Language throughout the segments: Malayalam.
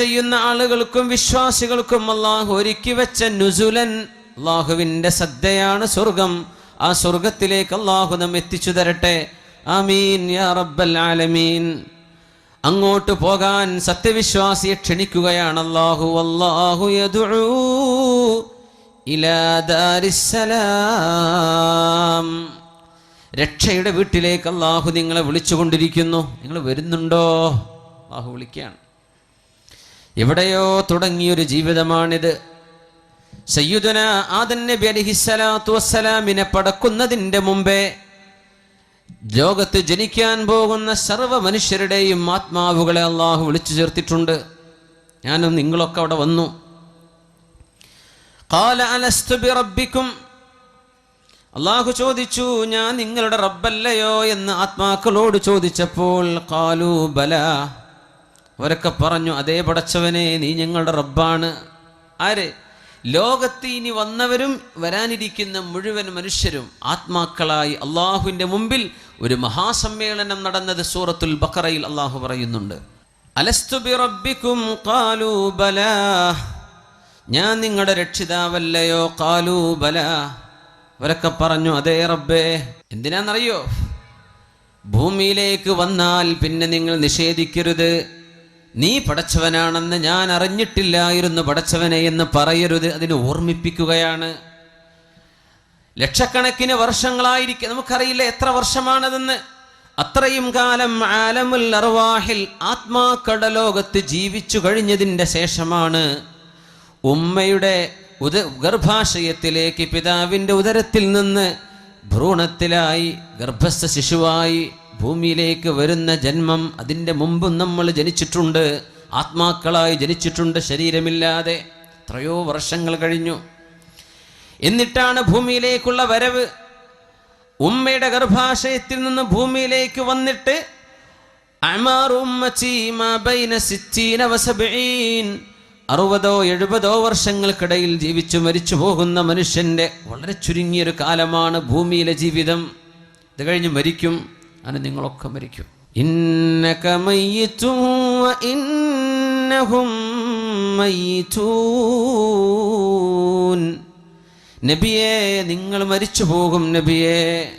ചെയ്യുന്ന ആളുകൾക്കും വിശ്വാസികൾക്കും അള്ളാഹു ഒരുക്കി വെച്ച നുസുലൻ അള്ളാഹുവിന്റെ സദ്യയാണ് സ്വർഗം. ആ സ്വർഗത്തിലേക്ക് അള്ളാഹു നാം എത്തിച്ചു തരട്ടെ. ആമീൻ യാ റബ്ബൽ ആലമീൻ. അങ്ങോട്ട് പോകാൻ സത്യവിശ്വാസിയെ ക്ഷണിക്കുകയാണ് അള്ളാഹു അള്ളാഹു രക്ഷയുടെ വീട്ടിലേക്ക് അള്ളാഹു നിങ്ങളെ വിളിച്ചുകൊണ്ടിരിക്കുന്നു. നിങ്ങൾ വരുന്നുണ്ടോ? അള്ളാഹു വിളിക്കുകയാണ്. എവിടെയോ തുടങ്ങിയൊരു ജീവിതമാണിത്. സയ്യുദന ആദൻ നബി അലിഹിസ്സലാത്തു വസ്സലാമിനെ പടക്കുന്നതിന്റെ മുമ്പേ ലോകത്ത് ജനിക്കാൻ പോകുന്ന സർവ മനുഷ്യരുടെയും ആത്മാവുകളെ അള്ളാഹു വിളിച്ചു ചേർത്തിട്ടുണ്ട്. ഞാനും നിങ്ങളൊക്കെ അവിടെ വന്നു. അനസ്തു റബ്ബിക്കും അള്ളാഹു ചോദിച്ചു ഞാൻ നിങ്ങളുടെ റബ്ബല്ലയോ? എന്ന് ആത്മാക്കളോട് ചോദിച്ചപ്പോൾ കാലു ബല. അവരൊക്കെ പറഞ്ഞു അതേ പടച്ചവനെ നീ ഞങ്ങളുടെ റബ്ബാണ്. ആര്? ലോകത്ത് ഇനി വന്നവരും വരാനിരിക്കുന്ന മുഴുവൻ മനുഷ്യരും ആത്മാക്കളായി അള്ളാഹുവിന്റെ മുമ്പിൽ ഒരു മഹാസമ്മേളനം നടന്നത് സൂറത്തുൽ ബക്കറയിൽ അള്ളാഹു പറയുന്നുണ്ട്. ഞാൻ നിങ്ങളുടെ രക്ഷിതാവല്ലയോ? കാലു ബല. അവരൊക്കെ പറഞ്ഞു അതേ റബ്ബേ. എന്തിനാന്നറിയോ? ഭൂമിയിലേക്ക് വന്നാൽ പിന്നെ നിങ്ങൾ നിഷേധിക്കരുത്. നീ പടച്ചവനാണെന്ന് ഞാൻ അറിഞ്ഞിട്ടില്ലായിരുന്നു പടച്ചവനെ എന്ന് പറയരുത്. അതിനെ ഓർമ്മിപ്പിക്കുകയാണ്. ലക്ഷക്കണക്കിന് വർഷങ്ങളായിരിക്കും നമുക്കറിയില്ല എത്ര വർഷമാണതെന്ന്. അത്രയും കാലം ആലമുൽ അർവാഹിൽ ആത്മാക്കടലോകത്ത് ജീവിച്ചു കഴിഞ്ഞതിന്റെ ശേഷമാണ് ഉമ്മയുടെ ഉദ ഗർഭാശയത്തിലേക്ക് പിതാവിന്റെ ഉദരത്തിൽ നിന്ന് ഭ്രൂണത്തിലായി ഗർഭസ്ഥ ശിശുവായി ഭൂമിയിലേക്ക് വരുന്ന ജന്മം അതിന്റെ മുമ്പും നമ്മൾ ജനിച്ചിട്ടുണ്ട്. ആത്മാക്കളായി ജനിച്ചിട്ടുണ്ട് ശരീരമില്ലാതെ. എത്രയോ വർഷങ്ങൾ കഴിഞ്ഞു. എന്നിട്ടാണ് ഭൂമിയിലേക്കുള്ള വരവ്. ഉമ്മയുടെ ഗർഭാശയത്തിൽ നിന്ന് ഭൂമിയിലേക്ക് വന്നിട്ട് അറുപതോ എഴുപതോ വർഷങ്ങൾക്കിടയിൽ ജീവിച്ചു മരിച്ചു പോകുന്ന മനുഷ്യന്റെ വളരെ ചുരുങ്ങിയൊരു കാലമാണ് ഭൂമിയിലെ ജീവിതം. ഇത് കഴിഞ്ഞ് മരിക്കും. അങ്ങനെ നിങ്ങളൊക്കെ മരിക്കും. നബിയെ നിങ്ങൾ മരിച്ചു പോകും നബിയെ.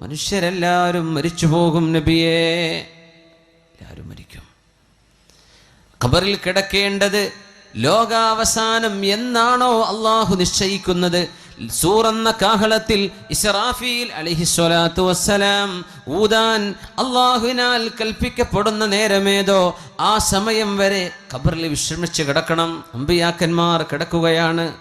മനുഷ്യരെല്ലാവരും മരിച്ചു പോകും നബിയെ. എല്ലാവരും മരിക്കും. ഖബറിൽ കിടക്കേണ്ടത് ലോകാവസാനം എന്നാണോ അള്ളാഹു നിശ്ചയിക്കുന്നത്? സൂറന്ന കാഹളത്തിൽ ഇസ്രാഫീൽ അലിഹിസ്വലാത്തു വസ്സലാം ഊതാൻ അള്ളാഹുവിനാൽ കൽപ്പിക്കപ്പെടുന്ന നേരമേതോ ആ സമയം വരെ ഖബറിൽ വിശ്രമിച്ച് കിടക്കണം. അമ്പിയാക്കന്മാർ കിടക്കുകയാണ്.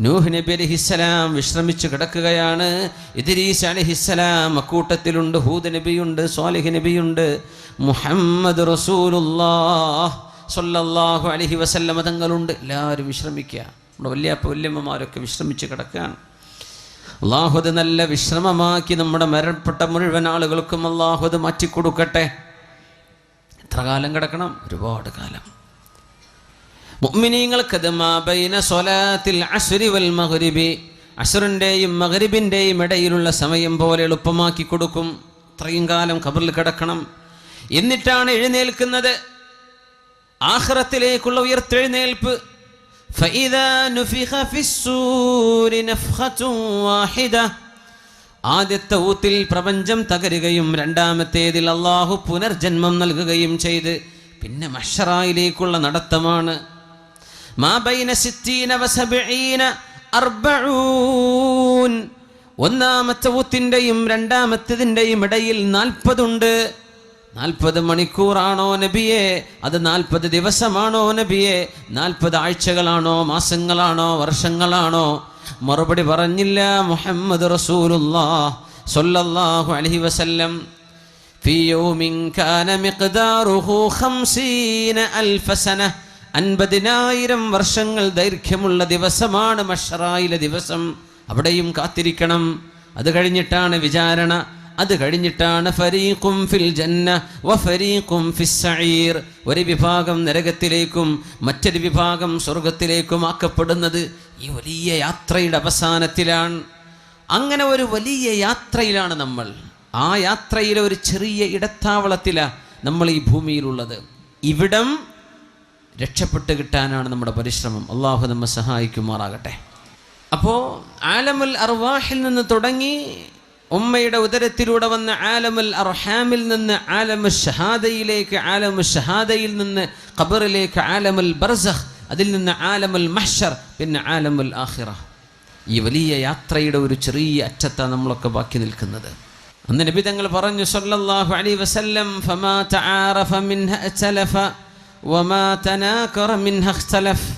നൂഹ് നബി അലിഹിസ്സലാം വിശ്രമിച്ച് കിടക്കുകയാണ്. ഇദ്രീസ് അലിഹിസ്സലാം അക്കൂട്ടത്തിലുണ്ട് ഹൂദ് നബിയുണ്ട് സ്വാലിഹ് നബിയുണ്ട്. മുഹമ്മദ് റസൂലുല്ലാഹ് സൊല്ലാഹു അലൈഹി വസല്ലമ തങ്ങളുണ്ട്. എല്ലാവരും വിശ്രമിക്കുക. നമ്മുടെ വല്യപ്പ വല്യമ്മമാരൊക്കെ വിശ്രമിച്ച് കിടക്കുകയാണ്. അള്ളാഹുദ് നല്ല വിശ്രമമാക്കി നമ്മുടെ മരണപ്പെട്ട മുഴുവൻ ആളുകൾക്കും അള്ളാഹുദ് മാറ്റിക്കൊടുക്കട്ടെ. എത്ര കാലം കിടക്കണം? ഒരുപാട് കാലം. മുഅ്മിനീങ്ങൾക്കത് മാ ബൈന സ്വലാത്തിൽ അസ്രി വൽ മഗ്രിബി അസുറിന്റെയും മഗ്രിബിന്റെയും ഇടയിലുള്ള സമയം പോലെ എളുപ്പമാക്കി കൊടുക്കും. അത്രയും കാലം ഖബറിൽ കിടക്കണം. എന്നിട്ടാണ് എഴുന്നേൽക്കുന്നത്. ആഹ്റത്തിലേക്കുള്ള ഉയർത്തെഴുന്നേൽപ്പ്. فإذا نفخ في السور نفخة واحدة ആദ്യത്തെ ഊത്തിൽ പ്രപഞ്ചം തകരുകയും രണ്ടാമത്തേതിൽ അള്ളാഹു പുനർജന്മം നൽകുകയും ചെയ്ത് പിന്നെ മഷറായിലേക്കുള്ള നടത്തമാണ് മാ ബൈന സിത്തീന വസബഈന അർബഊൻ ഒന്നാമത്തെ ഊത്തിൻ്റെയും രണ്ടാമത്തതിൻ്റെയും ഇടയിൽ നാൽപ്പതുണ്ട് നാൽപ്പത് മണിക്കൂറാണോ നബിയെ? അത് നാൽപ്പത് ദിവസമാണോ നബിയെ? നാൽപ്പത് ആഴ്ചകളാണോ? മാസങ്ങളാണോ? വർഷങ്ങളാണോ? മറുപടി പറഞ്ഞില്ല മുഹമ്മദ് അലഹി വസല്ലം. അൻപതിനായിരം വർഷങ്ങൾ ദൈർഘ്യമുള്ള ദിവസമാണ് മഷറായിലെ ദിവസം. അവിടെയും കാത്തിരിക്കണം. അത് കഴിഞ്ഞിട്ടാണ് വിചാരണ. അത് കഴിഞ്ഞിട്ടാണ് ഫരീഖും ഫിൽ ജന്ന വ ഫരീഖും ഫിസ് സഈർ. ഒരു വിഭാഗം നരകത്തിലേക്കും മറ്റൊരു വിഭാഗം സ്വർഗത്തിലേക്കും ആക്കപ്പെടുന്നത് ഈ വലിയ യാത്രയുടെ അവസാനത്തിലാണ്. അങ്ങനെ ഒരു വലിയ യാത്രയിലാണ് നമ്മൾ. ആ യാത്രയിലെ ഒരു ചെറിയ ഇടത്താവളത്തിലാണ് നമ്മൾ ഈ ഭൂമിയിലുള്ളത്. ഇവിടം രക്ഷപ്പെട്ട് കിട്ടാനാണ് നമ്മുടെ പരിശ്രമം. അള്ളാഹു നമ്മെ സഹായിക്കുമാറാകട്ടെ. അപ്പോൾ ആലമുൽ അർവാഹിൽ നിന്ന് തുടങ്ങി ഉമ്മയുടെ ഉദരത്തിലൂടെ വന്ന ആലമുൽ അർഹാമിൽ നിന്ന് ആലമു ഷഹാദയിലേക്ക് ആലമു ഷഹാദയിൽ നിന്ന് ഖബറിലേക്ക് ആലമുൽ ബർസഖ് അതിൽ നിന്ന് ആലമുൽ മഹ്ഷർ പിന്നെ ആലമുൽ ആഹിറ ഈ വലിയ യാത്രയുടെ ഒരു ചെറിയ അറ്റത്താണ് നമ്മളൊക്കെ ബാക്കി നിൽക്കുന്നത്. അന്ന് നബി തങ്ങൾ പറഞ്ഞു സല്ലല്ലാഹു അലൈഹി വസല്ലം ഫമാ തആറഫ മിൻഹ അത്തലഫ വമാ തനാകറ മിൻഹ ഇഖ്തലഫ്.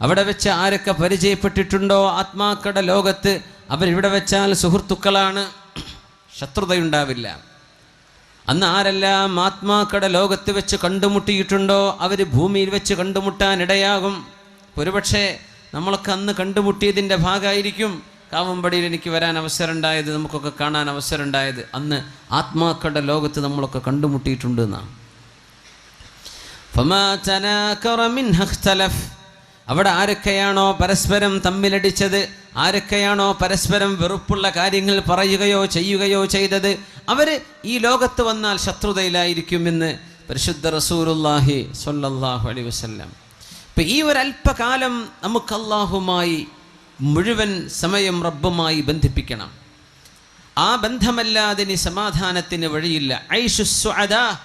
അവിടെ വെച്ച് ആരൊക്കെ പരിചയപ്പെട്ടിട്ടുണ്ടോ ആത്മാക്കളുടെ ലോകത്ത്? അവരിവിടെ വെച്ചാൽ സുഹൃത്തുക്കളാണ്. ശത്രുതയുണ്ടാവില്ല. അന്ന് ആരെല്ലാം ആത്മാക്കളുടെ ലോകത്ത് വെച്ച് കണ്ടുമുട്ടിയിട്ടുണ്ടോ അവർ ഭൂമിയിൽ വെച്ച് കണ്ടുമുട്ടാൻ ഇടയാകും. ഒരുപക്ഷെ നമ്മളൊക്കെ അന്ന് കണ്ടുമുട്ടിയതിന്റെ ഭാഗമായിരിക്കും. കാവമ്പടിയിൽ എനിക്ക് വരാൻ അവസരം ഉണ്ടായത് നമുക്കൊക്കെ കാണാൻ അവസരം ഉണ്ടായത് അന്ന് ആത്മാക്കളുടെ ലോകത്ത് നമ്മളൊക്കെ കണ്ടുമുട്ടിയിട്ടുണ്ട് എന്നാണ് അവിടെ ആരൊക്കെയാണോ പരസ്പരം തമ്മിലടിച്ചത്? ആരൊക്കെയാണോ പരസ്പരം വെറുപ്പുള്ള കാര്യങ്ങൾ പറയുകയോ ചെയ്യുകയോ ചെയ്തത്? അവർ ഈ ലോകത്ത് വന്നാൽ ശത്രുതയിലായിരിക്കുമെന്ന് പരിശുദ്ധ റസൂലുല്ലാഹി സൊല്ലാഹു അലൈഹി വസല്ലം. ഇപ്പം ഈ ഒരു അല്പകാലം നമുക്ക് അള്ളാഹുമായി മുഴുവൻ സമയം റബ്ബുമായി ബന്ധിപ്പിക്കണം. ആ ബന്ധമല്ലാതെ ഇനി സമാധാനത്തിന് വഴിയില്ല. ഐഷു സ്വാദാ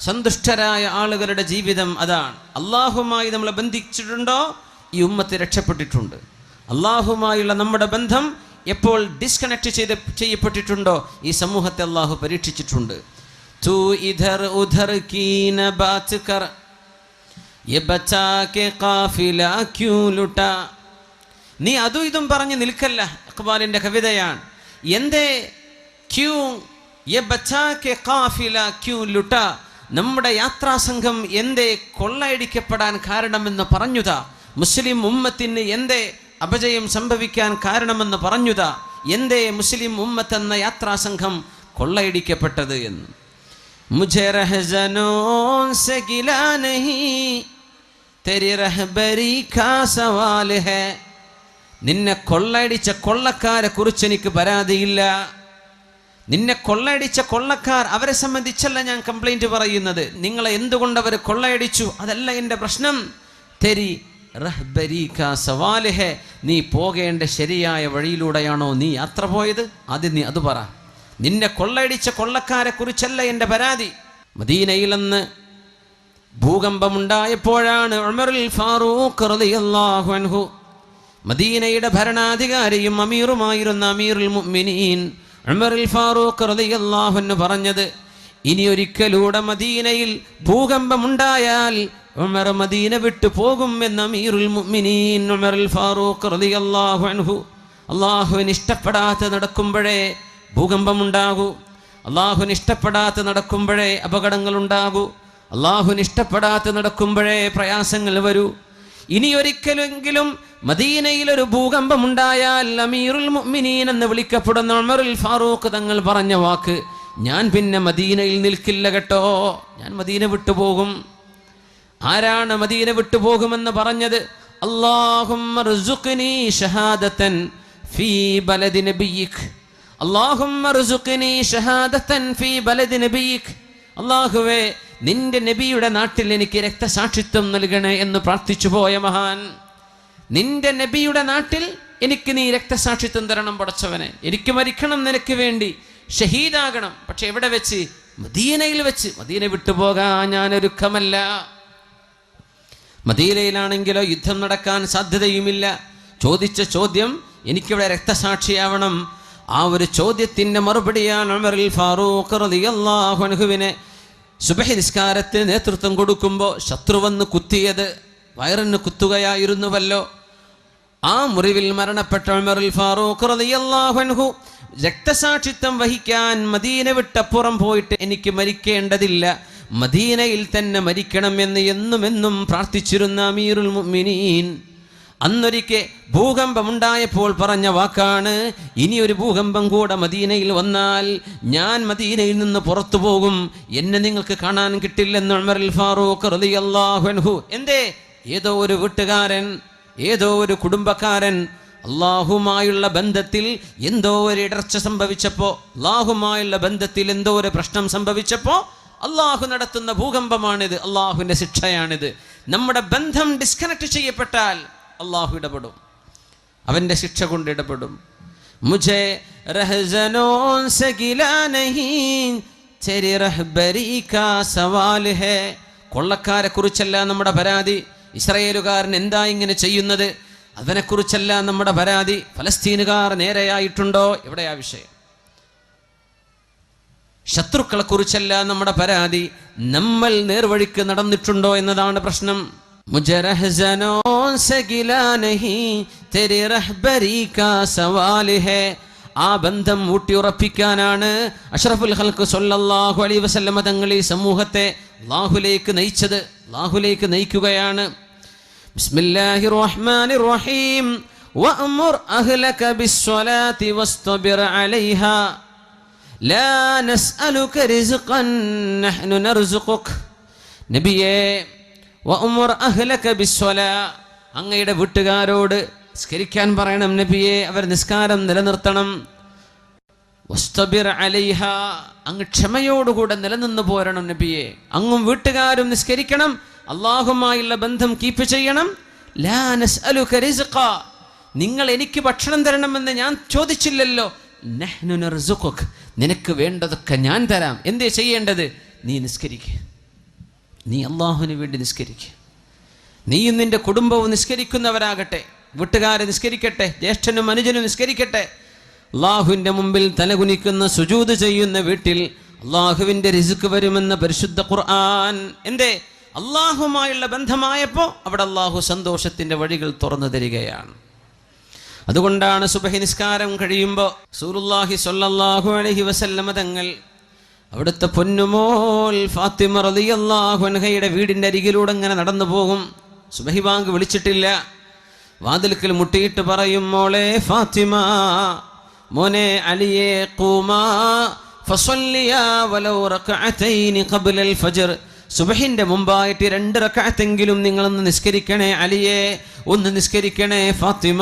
സന്തുഷ്ടരായ ആളുകളുടെ ജീവിതം അതാണ്. അള്ളാഹുമായി നമ്മളെ ബന്ധിച്ചിട്ടുണ്ടോ? ഈ ഉമ്മത്ത് രക്ഷപ്പെട്ടിട്ടുണ്ട്. അള്ളാഹുമായുള്ള നമ്മുടെ ബന്ധം എപ്പോൾ ഡിസ്കണക്ട് ചെയ്ത് ചെയ്യപ്പെട്ടിട്ടുണ്ടോ? ഈ സമൂഹത്തെ അള്ളാഹു പരീക്ഷിച്ചിട്ടുണ്ട്. കീന ബച്ചാ ക്യൂ ലുട്ട നീ അതും ഇതും പറഞ്ഞ് നിൽക്കല്ല ഇഖ്ബാലിന്റെ കവിതയാണ്. എന്തേ? ക്യൂ യെ ബച്ചാ ക്യൂ ലുട്ട നമ്മുടെ യാത്രാസംഘം എന്തേ കൊള്ളയടിക്കപ്പെടാൻ കാരണമെന്ന് പറഞ്ഞുതാ. മുസ്ലിം ഉമ്മത്തിന് എന്തേ അപജയം സംഭവിക്കാൻ കാരണമെന്ന് പറഞ്ഞുതാ. എന്തേ മുസ്ലിം ഉമ്മത്ത് എന്ന യാത്രാസംഘം കൊള്ളയടിക്കപ്പെട്ടത് എന്ന്. നിന്നെ കൊള്ളയടിച്ച കൊള്ളക്കാരെ കുറിച്ച് എനിക്ക് പരാതിയില്ല. നിന്നെ കൊള്ളയടിച്ച കൊള്ളക്കാർ അവരെ സംബന്ധിച്ചല്ല ഞാൻ കംപ്ലൈന്റ് പറയുന്നത്. നിങ്ങളെ എന്തുകൊണ്ട് അവർ കൊള്ളയടിച്ചു? അതല്ല എന്റെ പ്രശ്നം. തെരി റഹ്ബരീക സവാലിഹെ. നീ പോകേണ്ട ശരിയായ വഴിയിലൂടെയാണോ നീ യാത്ര പോയത്? ആദ്യം നീ അത് പറ. നിന്നെ കൊള്ളയടിച്ച കൊള്ളക്കാരെ കുറിച്ചല്ല എന്റെ പരാതി. മദീനയിലെന്ന് ഭൂകമ്പമുണ്ടായപ്പോഴാണ് ഉമറുൽ ഫാറൂഖ് റളിയല്ലാഹു അൻഹു മദീനയുടെ ഭരണാധികാരിയും അമീറുമായിരുന്ന അമീറുൽ മുഅ്മിനീൻ ഉമറുൽ ഫാറൂഖ് റളിയല്ലാഹു അൻഹു പറഞ്ഞത് ഇനി ഒരിക്കലൂടെ മദീനയിൽ ഭൂകമ്പമുണ്ടായാൽ ഉമർ മദീന വിട്ടു പോകും എന്ന് അമീറുൽ മുഅ്മിനീൻ അൽ ഫാറൂഖ് റളിയല്ലാഹു അൻഹു അള്ളാഹുവിന് ഇഷ്ടപ്പെടാതെ നടക്കുമ്പോഴേ ഭൂകമ്പമുണ്ടാകൂ. അള്ളാഹുവിന് ഇഷ്ടപ്പെടാതെ നടക്കുമ്പോഴേ അപകടങ്ങൾ ഉണ്ടാകൂ അള്ളാഹുവിന് ഇഷ്ടപ്പെടാതെ നടക്കുമ്പോഴേ പ്രയാസങ്ങൾ വരൂ. ഇനി ഒരിക്കലെങ്കിലും മദീനയിൽ ഒരു ഭൂകമ്പമുണ്ടായാൽ അമീറുൽ മുഅ്മിനീൻ എന്ന് വിളിക്കപ്പെടുന്ന ഉമറുൽ ഫാറൂഖ് തങ്ങൾ പറഞ്ഞ വാക്ക് ഞാൻ പിന്നെ മദീനയിൽ നിൽക്കില്ല കേട്ടോ. ഞാൻ മദീന വിട്ടുപോകും ആരാണ് മദീന വിട്ടുപോകുമെന്ന് പറഞ്ഞത്? അള്ളാഹുവേ നിന്റെ നബിയുടെ നാട്ടിൽ എനിക്ക് രക്തസാക്ഷിത്വം നൽകണേ എന്ന് പ്രാർത്ഥിച്ചു പോയ മഹാൻ. നിന്റെ നബിയുടെ നാട്ടിൽ എനിക്ക് നീ രക്തസാക്ഷിത്വം തരണം പടച്ചവനെ. എനിക്ക് മരിക്കണം നിനക്ക് വേണ്ടി. ഷഹീദാകണം. പക്ഷെ എവിടെ വെച്ച്? മദീനയിൽ വെച്ച്. മദീന വിട്ടുപോകാൻ ഞാൻ ഒരുക്കമല്ല മദീനയിലാണെങ്കിലോ യുദ്ധം നടക്കാൻ സാധ്യതയുമില്ല. ചോദിച്ച ചോദ്യം എനിക്കിവിടെ രക്തസാക്ഷിയാവണം. ആ ഒരു ചോദ്യത്തിന്റെ മറുപടിയാണ് അമറിൽ ഫാറൂഖ് റളിയല്ലാഹു അൻഹുവിനെ സുബഹി നിസ്കാരത്തിന് നേതൃത്വം കൊടുക്കുമ്പോൾ ശത്രു വന്ന് കുത്തിയത് വയറിന് കുത്തുകയായിരുന്നുവല്ലോ. ആ മുറിവിൽ മരണപ്പെട്ട ഉമറിൽ ഫാറൂഖ് റളിയല്ലാഹു രക്തസാക്ഷിത്വം വഹിക്കാൻ മദീന വിട്ടപ്പുറം പോയിട്ട് എനിക്ക് മരിക്കേണ്ടതില്ല. മദീനയിൽ തന്നെ മരിക്കണം എന്ന് എന്നും പ്രാർത്ഥിച്ചിരുന്ന അമീറുൽ മുഅ്മിനീൻ അന്നൊരിക്കെ ഭൂകമ്പമുണ്ടായപ്പോൾ പറഞ്ഞ വാക്കാണ് ഇനി ഒരു ഭൂകമ്പം കൂടെ മദീനയിൽ വന്നാൽ ഞാൻ മദീനയിൽ നിന്ന് പുറത്തു പോകും. എന്നെ നിങ്ങൾക്ക് കാണാൻ കിട്ടില്ലെന്ന് ഉമറുൽ ഫാറൂഖ് റളിയല്ലാഹു എന്തേ? ഏതോ ഒരു വീട്ടുകാരൻ ഏതോ ഒരു കുടുംബക്കാരൻ അള്ളാഹുമായുള്ള ബന്ധത്തിൽ എന്തോ ഒരു ഇടർച്ച സംഭവിച്ചപ്പോൾ അള്ളാഹുമായുള്ള ബന്ധത്തിൽ എന്തോ ഒരു പ്രശ്നം സംഭവിച്ചപ്പോൾ അള്ളാഹു നടത്തുന്ന ഭൂകമ്പമാണിത് അള്ളാഹുവിന്റെ ശിക്ഷയാണിത്. നമ്മുടെ ബന്ധം ഡിസ്കണക്ട് ചെയ്യപ്പെട്ടാൽ അള്ളാഹു ഇടപെടും. അവന്റെ ശിക്ഷ കൊണ്ട് ഇടപെടും. മുജേ रहजनों കൊള്ളക്കാരെ കുറിച്ചല്ല നമ്മുടെ പരാതി. ഇസ്രയേലുകാരൻ എന്താ ഇങ്ങനെ ചെയ്യുന്നത്? അവനെക്കുറിച്ചല്ല നമ്മുടെ പരാതി. ഫലസ്തീനുകാർ നേരെയായിട്ടുണ്ടോ? എവിടെയാ വിഷയം? ശത്രുക്കളെ കുറിച്ചല്ല നമ്മുടെ പരാതി. നമ്മൾ നേർവഴിക്ക് നടന്നിട്ടുണ്ടോ എന്നതാണ് പ്രശ്നം. ആ ബന്ധം ഊട്ടിയുറപ്പിക്കാനാണ് അഷറഫുൽ ഹൽക്ക് സൊല്ലാഹു അലി വസല്ലമ തങ്ങൾ ഈ സമൂഹത്തെ ലാഹുലേക്ക് നയിച്ചത്. ലാഹുലേക്ക് നയിക്കുകയാണ്. ബിസ്മില്ലാഹി റഹ്മാനി റഹീം വഅമുർ നബിയേ അങ്ങയുടെ വീട്ടുകാരോട് സ്കരിക്കാൻ പറയണം നബിയെ അവർ നിസ്കാരം നിലനിർത്തണം. അലൈഹ അങ്ങ് ക്ഷമയോടുകൂടെ നിലനിന്ന് പോരണം നബിയെ. അങ്ങും വീട്ടുകാരും നിസ്കരിക്കണം അള്ളാഹുമായുള്ള ബന്ധം കീപ്പ് ചെയ്യണം. നിങ്ങൾ എനിക്ക് ഭക്ഷണം തരണമെന്ന് ഞാൻ ചോദിച്ചില്ലല്ലോ. നിനക്ക് വേണ്ടതൊക്കെ ഞാൻ തരാം. എന്തേ ചെയ്യേണ്ടത്? നീ നിസ്കരിക്കുക നീ അള്ളാഹുവിന് വേണ്ടി നിസ്കരിക്കുക നീയും നിന്റെ കുടുംബവും നിസ്കരിക്കുന്നവരാകട്ടെ. വീട്ടുകാരെ നിസ്കരിക്കട്ടെ. ജ്യേഷ്ഠനും അനുജനും നിസ്കരിക്കട്ടെ. അള്ളാഹുവിന്റെ മുമ്പിൽ തലകുനിക്കുന്ന സുജൂത് ചെയ്യുന്ന വീട്ടിൽ അള്ളാഹുവിന്റെ റിസുക്ക് വരുമെന്ന പരിശുദ്ധ ഖുർആൻ. എന്തേ? അള്ളാഹുമായുള്ള ബന്ധമായപ്പോൾ അവിടെ അള്ളാഹു സന്തോഷത്തിന്റെ വഴികൾ തുറന്നു തരികയാണ്. അതുകൊണ്ടാണ് സുബഹി നിസ്കാരം കഴിയുമ്പോൾ സൂറുല്ലാഹി സൊല്ലാഹു അലഹി വസല്ലമ തങ്ങൾ അവിടുത്തെ പൊന്നുമോൽ ഫാത്തിമ റളിയല്ലാഹു അൻഹയുടെ വീടിന്റെ അരികിലൂടെ ഇങ്ങനെ നടന്നു പോകും. സുബഹി ബാങ്ക് വിളിച്ചിട്ടില്ല. വാതിൽക്കൽ മുട്ടിയിട്ട് പറയും മോളെ ഫാത്തിമ മോനെ അലിയെ കൂമാ സുബഹിന്റെ മുമ്പായിട്ട് രണ്ട് റക്കാത്തെങ്കിലും നിങ്ങളൊന്ന് നിസ്കരിക്കണേ അലിയെ ഒന്ന് നിസ്കരിക്കണേ ഫാത്തിമ.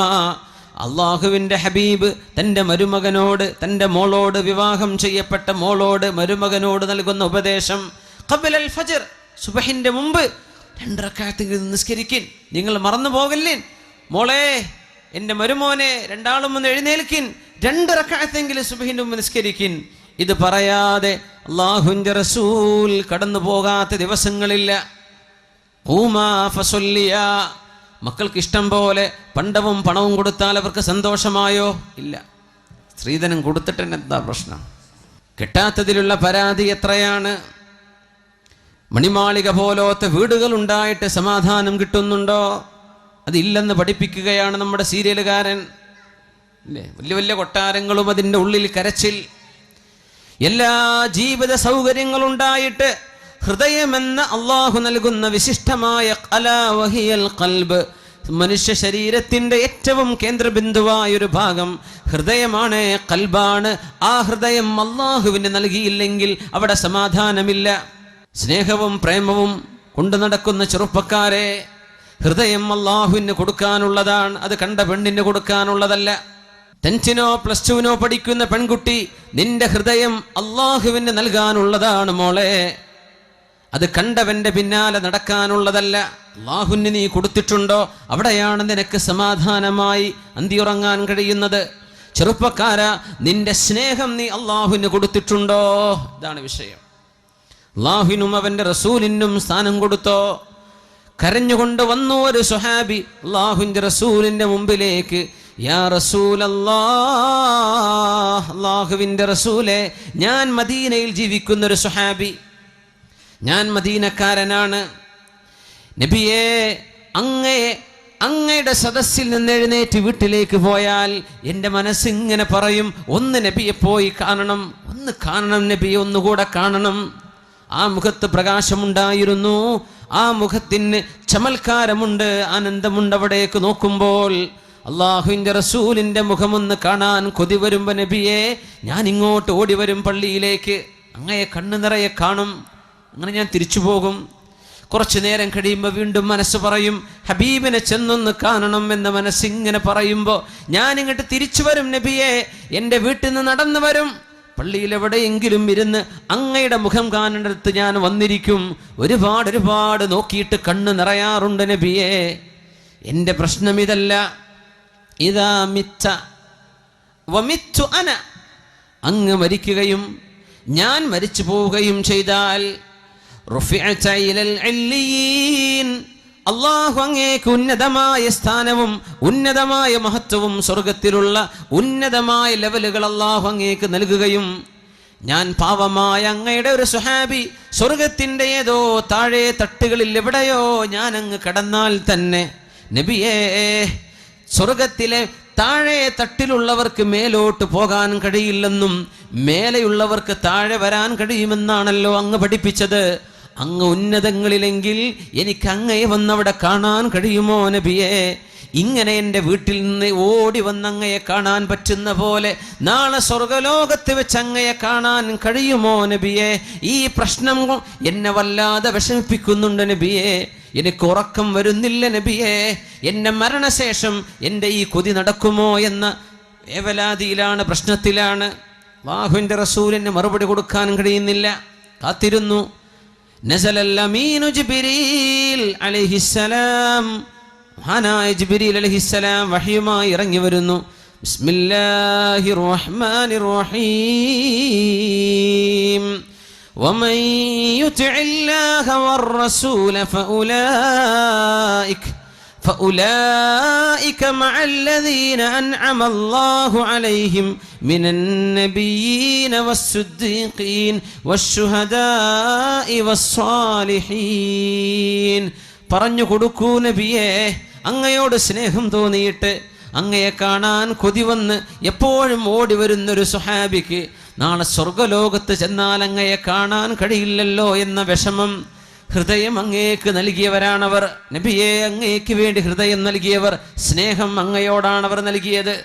അള്ളാഹുവിന്റെ ഹബീബ് തന്റെ മരുമകനോട് തന്റെ മോളോട് വിവാഹം ചെയ്യപ്പെട്ട മോളോട് മരുമകനോട് നൽകുന്ന ഉപദേശം കബിൽ അൽ ഫജർ സുബഹിന്റെ മുമ്പ് രണ്ടരക്കാലത്തെങ്കിലും നിസ്കരിക്കിൻ. നിങ്ങൾ മറന്നു പോകല്ലേ മോളെ എന്റെ മരുമോനെ രണ്ടാളും ഒന്ന് എഴുന്നേൽക്കിൻ. രണ്ടരക്കാലത്തെങ്കിലും സുബഹിന്റെ മുമ്പ് നിസ്കരിക്കിൻ. ഇത് പറയാതെ അള്ളാഹുവിന്റെ റസൂൽ കടന്നു പോകാത്ത ദിവസങ്ങളില്ല. ഊമാ ഫസൊല്ലിയ. മക്കൾക്ക് ഇഷ്ടം പോലെ പണ്ടവും പണവും കൊടുത്താൽ അവർക്ക് സന്തോഷമായോ? ഇല്ല. സ്ത്രീധനം കൊടുത്തിട്ട് എന്താ പ്രശ്നം? കിട്ടാത്തതിലുള്ള പരാതി എത്രയാണ്? മണിമാളിക പോലത്തെ വീടുകൾ ഉണ്ടായിട്ട് സമാധാനം കിട്ടുന്നുണ്ടോ? അതില്ലെന്ന് പഠിപ്പിക്കുകയാണ് നമ്മുടെ സീരിയലുകാരൻ. അല്ലേ വലിയ വലിയ കൊട്ടാരങ്ങളും അതിന്റെ ഉള്ളിൽ കരച്ചിൽ. എല്ലാ ജീവിത സൗകര്യങ്ങളുണ്ടായിട്ട് ഹൃദയമെന്ന അള്ളാഹു നൽകുന്ന വിശിഷ്ടമായ കലാവഹിയൽ കൽബ് മനുഷ്യ ശരീരത്തിന്റെ ഏറ്റവും കേന്ദ്രബിന്ദുവായ ഒരു ഭാഗം ഹൃദയമാണ് കൽബാണ് ആ ഹൃദയം അള്ളാഹുവിന് നൽകിയില്ലെങ്കിൽ അവിടെ സമാധാനമില്ല. സ്നേഹവും പ്രേമവും കൊണ്ടു നടക്കുന്ന ചെറുപ്പക്കാരെ ഹൃദയം അള്ളാഹുവിന് കൊടുക്കാനുള്ളതാണ്. അത് കണ്ട പെണ്ണിന് കൊടുക്കാനുള്ളതല്ല. ടെൻത്തിനോ പ്ലസ് ടുവിനോ പഠിക്കുന്ന പെൺകുട്ടി നിന്റെ ഹൃദയം അള്ളാഹുവിന് നൽകാനുള്ളതാണ് മോളെ. അത് കണ്ടവന്റെ പിന്നാലെ നടക്കാനുള്ളതല്ല. അള്ളാഹുന് നീ കൊടുത്തിട്ടുണ്ടോ? അവിടെയാണ് നിനക്ക് സമാധാനമായി അന്തിയുറങ്ങാൻ കഴിയുന്നത്. ചെറുപ്പക്കാര നിന്റെ സ്നേഹം നീ അള്ളാഹുവിന് കൊടുത്തിട്ടുണ്ടോ? ഇതാണ് വിഷയം. അള്ളാഹുവിനും അവന്റെ റസൂലിനും സ്ഥാനം കൊടുത്തോ? കരഞ്ഞുകൊണ്ട് വന്നു ഒരു സുഹാബി അള്ളാഹുവിന്റെ റസൂലിന്റെ മുമ്പിലേക്ക് യാ റസൂൽ അള്ളാഹുവിന്റെ റസൂലെ ഞാൻ മദീനയിൽ ജീവിക്കുന്ന ഒരു സുഹാബി ഞാൻ മദീനക്കാരനാണ്. നബിയെ അങ്ങയെ അങ്ങയുടെ സദസ്സിൽ നിന്ന് എഴുന്നേറ്റ് വീട്ടിലേക്ക് പോയാൽ എന്റെ മനസ്സിങ്ങനെ പറയും ഒന്ന് നബിയെ പോയി കാണണം ഒന്ന് കാണണം നബിയെ ഒന്നുകൂടെ കാണണം. ആ മുഖത്ത് പ്രകാശമുണ്ടായിരുന്നു ആ മുഖത്തിന് ചമൽക്കാരമുണ്ട് ആനന്ദമുണ്ട് അവിടേക്ക് നോക്കുമ്പോൾ. അള്ളാഹുവിന്റെ റസൂലിന്റെ മുഖമൊന്ന് കാണാൻ കൊതി വരുമ്പോൾ നബിയെ ഞാൻ ഇങ്ങോട്ട് ഓടി വരും പള്ളിയിലേക്ക് അങ്ങയെ കണ്ണു നിറയെ കാണും. അങ്ങനെ ഞാൻ തിരിച്ചു പോകും. കുറച്ചു നേരം കഴിയുമ്പോൾ വീണ്ടും മനസ്സ് പറയും ഹബീബിനെ ചെന്നൊന്ന് കാണണം എന്ന് മനസ്സിങ്ങനെ പറയുമ്പോൾ ഞാൻ ഇങ്ങോട്ട് തിരിച്ചു വരും നബിയെ എന്റെ വീട്ടിൽ നിന്ന് നടന്നു വരും. പള്ളിയിൽ എവിടെയെങ്കിലും ഇരുന്ന് അങ്ങയുടെ മുഖം കാണേണ്ടടുത്ത് ഞാൻ വന്നിരിക്കും. ഒരുപാട് ഒരുപാട് നോക്കിയിട്ട് കണ്ണ് നിറയാറുണ്ട് നബിയെ. എന്റെ പ്രശ്നം ഇതല്ല. ഇതാ മിച്ച. വമിച്ചു അന. അങ്ങ് മരിക്കുകയും ഞാൻ മരിച്ചു പോവുകയും ചെയ്താൽ. അള്ളാഹു അങ്ങേക്ക് ഉന്നതമായ സ്ഥാനവും ഉന്നതമായ മഹത്വവും സ്വർഗത്തിലുള്ള ഉന്നതമായ ലെവലുകൾ അള്ളാഹു അങ്ങേക്ക് നൽകുകയും ഞാൻ പാവമായ അങ്ങയുടെ ഒരു സുഹാബി സ്വർഗത്തിന്റെ ഏതോ താഴെ തട്ടുകളിൽ എവിടെയോ ഞാൻ അങ്ങ് കടന്നാൽ തന്നെ നബിയേ സ്വർഗത്തിലെ താഴെ തട്ടിലുള്ളവർക്ക് മേലോട്ട് പോകാൻ കഴിയില്ലെന്നും മേലെയുള്ളവർക്ക് താഴെ വരാൻ കഴിയുമെന്നാണല്ലോ അങ്ങ് പഠിപ്പിച്ചത്. അങ്ങ് ഉന്നതങ്ങളിലെങ്കിൽ എനിക്ക് അങ്ങയെ വന്നവിടെ കാണാൻ കഴിയുമോ നബിയെ? ഇങ്ങനെ എന്റെ വീട്ടിൽ നിന്ന് ഓടി വന്നങ്ങയെ കാണാൻ പറ്റുന്ന പോലെ നാളെ സ്വർഗലോകത്ത് വെച്ച് അങ്ങയെ കാണാൻ കഴിയുമോ നബിയെ? ഈ പ്രശ്നം എന്നെ വല്ലാതെ വിഷമിപ്പിക്കുന്നുണ്ട് നബിയെ. എനിക്ക് ഉറക്കം വരുന്നില്ല നബിയെ. എന്നെ മരണശേഷം എന്റെ ഈ കൊതി നടക്കുമോ എന്ന വേവലാതിയിലാണ് പ്രശ്നത്തിലാണ്. വാഹുവിന്റെ റസൂലിന് മറുപടി കൊടുക്കാൻ കഴിയുന്നില്ല. കാത്തിരുന്നു. മഹാനായ ജിബ്രീൽ അലൈഹിസ്സലാം വഹയുമായി ഇറങ്ങി വരുന്നു ബിസ്മില്ലാഹിർ റഹ്മാനിർ റഹീം ومن يطع الله والرسول فأولئك فأولئك مع الذين أنعم الله عليهم من النبيين والصديقين والشهداء والصالحين പറഞ്ഞു കൊടുക്കൂ നബിയെ അങ്ങയോട് സ്നേഹം തോന്നിയിട്ട് അങ്ങയെ കാണാൻ കൊതി വന്ന് എപ്പോഴും ഓടി വരുന്നൊരു സുഹാബിക്ക് നാളെ സ്വർഗലോകത്ത് ചെന്നാൽ അങ്ങയെ കാണാൻ കഴിയില്ലല്ലോ എന്ന വിഷമം ഹൃദയം അങ്ങേക്ക് നൽകിയവരാണവർ. നബിയെ അങ്ങേക്ക് വേണ്ടി ഹൃദയം നൽകിയവർ സ്നേഹം അങ്ങയോടാണവർ നൽകിയത്.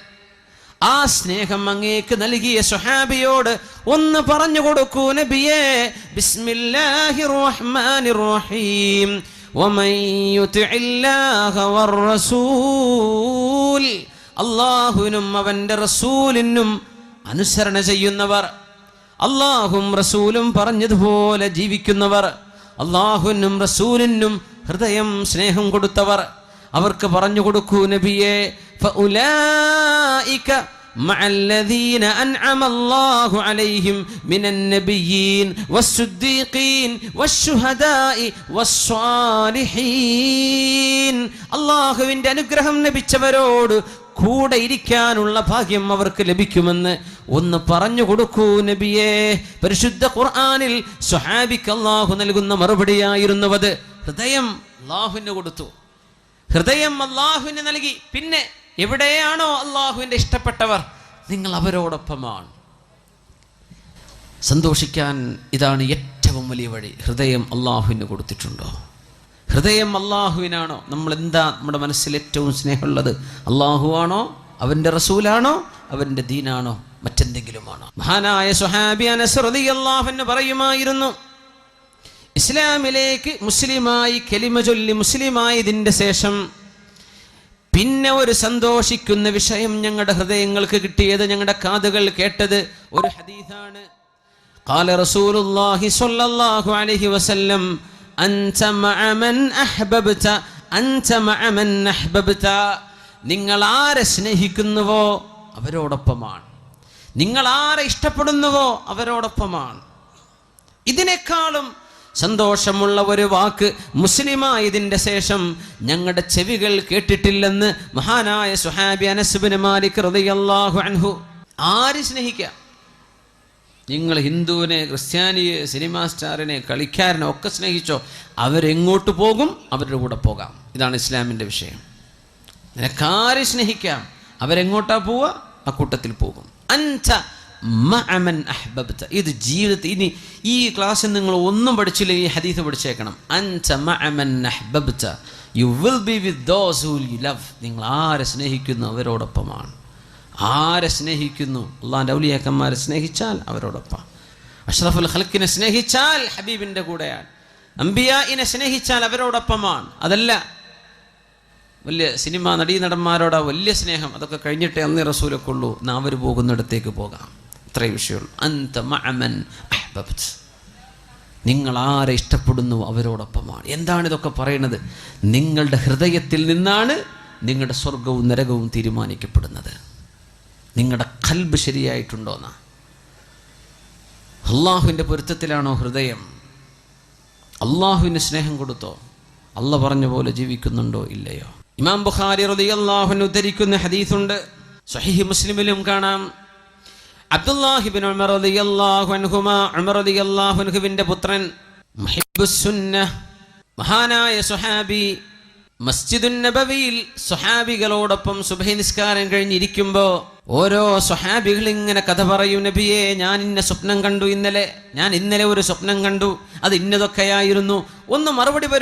ആ സ്നേഹം അങ്ങേക്ക് നൽകിയ സുഹാബിയോട് ഒന്ന് പറഞ്ഞു കൊടുക്കൂ നബിയേ. ബിസ്മില്ലാഹി റഹീം അള്ളാഹുവിനും അവന്റെ റസൂലിനും അനുസരണ ചെയ്യുന്നവർ. അള്ളാഹും റസൂലും പറഞ്ഞതുപോലെ ജീവിക്കുന്നവർ. അള്ളാഹുവിനും റസൂലിനും ഹൃദയം സ്നേഹം കൊടുത്തവർ അവർക്ക് പറഞ്ഞു കൊടുക്കൂ നബിയെ فأولئك مع الذين أنعم الله عليهم من النبيين والصديقين والشهداء والصالحين അള്ളാഹുവിൻ്റെ അനുഗ്രഹം ലഭിച്ചവരോട് കൂടെ ഇരിക്കാനുള്ള ഭാഗ്യം അവർക്ക് ലഭിക്കുമെന്ന് ഒന്ന് പറഞ്ഞു കൊടുക്കൂ നബിയെ. പരിശുദ്ധ ഖുർആാനിൽ സുഹാബിക്ക് അള്ളാഹു നൽകുന്ന മറുപടിയായിരുന്നുവത്. ഹൃദയം അള്ളാഹുവിന് കൊടുത്തു. ഹൃദയം അള്ളാഹുവിന് നൽകി. പിന്നെ എവിടെയാണോ അള്ളാഹുവിന്റെ ഇഷ്ടപ്പെട്ടവർ? നിങ്ങൾ അവരോടൊപ്പമാണ്. സന്തോഷിക്കാൻ ഇതാണ് ഏറ്റവും വലിയ വഴി. ഹൃദയം അള്ളാഹുവിന് കൊടുത്തിട്ടുണ്ടോ? ഹൃദയം അള്ളാഹുവിനാണോ നമ്മൾ എന്താ നമ്മുടെ മനസ്സിൽ ഏറ്റവും സ്നേഹമുള്ളത്? അള്ളാഹുവാണോ അവന്റെ റസൂലാണോ? അവന്റെ ദീനാണോ? മറ്റെന്തെങ്കിലുമാണോ? മഹാനായ സുഹാബി അനസ് അള്ളാഹുവിന് പറയുമായിരുന്നു ഇസ്ലാമിലേക്ക് മുസ്ലിമായി കെലിമ ചൊല്ലി മുസ്ലിമായതിന്റെ ശേഷം പിന്നെ ഒരു സന്തോഷിക്കുന്ന വിഷയം ഞങ്ങളുടെ ഹൃദയങ്ങൾക്ക് കിട്ടിയത് ഞങ്ങളുടെ കാതുകൾ കേട്ടത് ഒരു ഹദീസാണ്. കാല സ്വല്ലല്ലാഹു അലൈഹി വസല്ലം നിങ്ങൾ ആരെ സ്നേഹിക്കുന്നുവോ അവരോടൊപ്പമാണ്. നിങ്ങൾ ആരെ ഇഷ്ടപ്പെടുന്നുവോ അവരോടൊപ്പമാണ്. ഇതിനേക്കാളും സന്തോഷമുള്ള ഒരു വാക്ക് മുസ്ലിമായതിന്റെ ശേഷം ഞങ്ങളുടെ ചെവികൾ കേട്ടിട്ടില്ലെന്ന് മഹാനായ സുഹാബി അനസുബിന് മാലിക് ഹൃദയല്ലാഹു അൻഹു ആര് സ്നേഹിക്കാം? നിങ്ങൾ ഹിന്ദുവിനെ ക്രിസ്ത്യാനിയെ സിനിമാ സ്റ്റാറിനെ കളിക്കാരനെ ഒക്കെ സ്നേഹിച്ചോ അവരെങ്ങോട്ട് പോകും? അവരുടെ കൂടെ പോകാം. ഇതാണ് ഇസ്ലാമിന്റെ വിഷയം. നിനക്കാരെ സ്നേഹിക്കാം? അവരെങ്ങോട്ടാ പോവുക? ആ കൂട്ടത്തിൽ പോകും. അഞ്ച മഅമൻ അഹ്ബബ്ത. ഇത് ജീവിതത്തിൽ ഇനി ഈ ക്ലാസ്സിൽ നിങ്ങൾ ഒന്നും പഠിച്ചില്ല ഈ ഹദീസ് പഠിച്ചേക്കണം. അൻത മഅമൻ അഹ്ബബ്ത. You will be with those who love നിങ്ങൾ ആരെ സ്നേഹിക്കുന്നു? അവരോടൊപ്പമാണ്. ആരെ സ്നേഹിക്കുന്നു? അള്ളാന്റെ ഔലിയാക്കന്മാരെ സ്നേഹിച്ചാൽ അവരോടൊപ്പം. അഷ്റഫുൽ ഖൽക്കിനെ സ്നേഹിച്ചാൽ ഹബീബിന്റെ കൂടെയാണ്. അംബിയായിനെ സ്നേഹിച്ചാൽ അവരോടൊപ്പമാണ്. അതല്ല വലിയ സിനിമ നടീനടന്മാരോടാ വലിയ സ്നേഹം. അതൊക്കെ കഴിഞ്ഞിട്ടേ അന്നേ റസൂലൊക്കെ ഉള്ളൂ. നാ അവർ പോകുന്നിടത്തേക്ക് പോകാം. അത്രേ വിഷയമുള്ളൂ. അന്ത മഅമൻ അഹ്ബബ്ത്. നിങ്ങൾ ആരെ ഇഷ്ടപ്പെടുന്നു അവരോടൊപ്പമാണ്. എന്താണ് ഇതൊക്കെ പറയുന്നത്? നിങ്ങളുടെ ഹൃദയത്തിൽ നിന്നാണ് നിങ്ങളുടെ സ്വർഗവും നരകവും തീരുമാനിക്കപ്പെടുന്നത്. നിങ്ങളുടെ കൽബ് ശരിയായിട്ടുണ്ടോന്ന്? അള്ളാഹുവിന്റെ പൊരുത്തത്തിലാണോ ഹൃദയം? അള്ളാഹുവിന് സ്നേഹം കൊടുത്തോ? അല്ല പറഞ്ഞ പോലെ ജീവിക്കുന്നുണ്ടോ ഇല്ലയോ? ഇമാം ബുഖാരി റതി അള്ളാഹുവിന് ഉദ്ധരിക്കുന്ന ഹദീസുണ്ട്. സഹീഹ് മുസ്ലിമിലും കാണാം. അബ്ദുല്ലാഹിബിൻ ഉമർ റളിയല്ലാഹു അൻഹുമാ ഉമർ റളിയല്ലാഹു അൻഹുവിന്റെ പുത്രൻ മഹാനായ സുഹാബി മസ്ജിദുൻ നബവിയിൽ സുഹാബികളോടൊപ്പം സുബഹി നിസ്കാരം കഴിഞ്ഞിരിക്കുമ്പോൾ ഓരോ സുഹാബികൾ ഇങ്ങനെ കഥ പറയും നബിയെ ഞാൻ ഇന്ന സ്വപ്നം കണ്ടു ഇന്നലെ ഞാൻ ഇന്നലെ ഒരു സ്വപ്നം കണ്ടു അത് ഇന്നതൊക്കെയായിരുന്നു. ഒന്ന് മറുപടി വരും